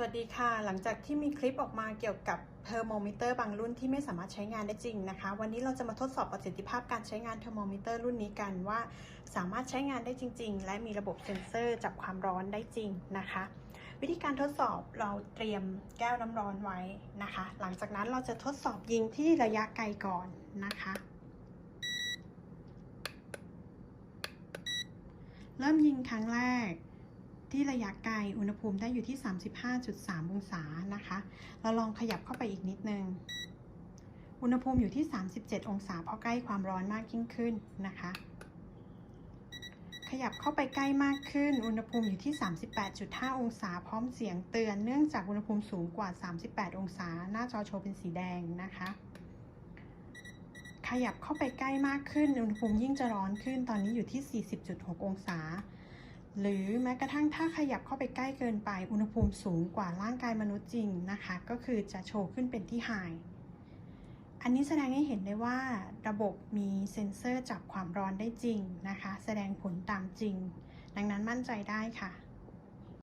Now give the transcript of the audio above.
สวัสดีค่ะ หลังจากที่มีคลิปออกมาเกี่ยวกับเทอร์โมมิเตอร์บางรุ่นที่ไม่สามารถใช้งานได้จริงนะคะ วันนี้เราจะมาทดสอบประสิทธิภาพการใช้งานเทอร์โมมิเตอร์รุ่นนี้กันว่า สามารถใช้งานได้จริง ๆ และมีระบบเซ็นเซอร์จับความร้อนได้จริงนะคะ วิธีการทดสอบเราเตรียมแก้วน้ำร้อนไว้นะคะ หลังจากนั้นเราจะทดสอบยิงที่ระยะไกลก่อนนะคะ เริ่มยิงครั้งแรก ที่ระยะไกลอุณหภูมิได้อยู่ที่ 35.3 องศานะคะ เราลองขยับเข้าไปอีกนิดนึง อุณหภูมิอยู่ที่ 37 องศาเพราะใกล้ความร้อนมากยิ่งขึ้นนะคะ ขยับเข้าไปใกล้มากขึ้น อุณหภูมิอยู่ที่ 38.5 องศา พร้อมเสียงเตือนเนื่องจากอุณหภูมิสูงกว่า 38 องศา หน้าจอโชว์เป็นสีแดงนะคะขยับเข้าไปใกล้มากขึ้น อุณหภูมิยิ่งจะร้อนขึ้น ตอนนี้อยู่ที่ 40.6 องศา หรือแม้กระทั่งถ้าขยับเข้าไปใกล้เกินไป อุณหภูมิสูงกว่าร่างกายมนุษย์จริงนะคะ ก็คือจะโชว์ขึ้นเป็นที่ไฮอันนี้แสดงให้เห็นได้ว่าระบบมีเซ็นเซอร์จับความร้อนได้จริงนะคะ แสดงผลตามจริง ดังนั้นมั่นใจได้ค่ะ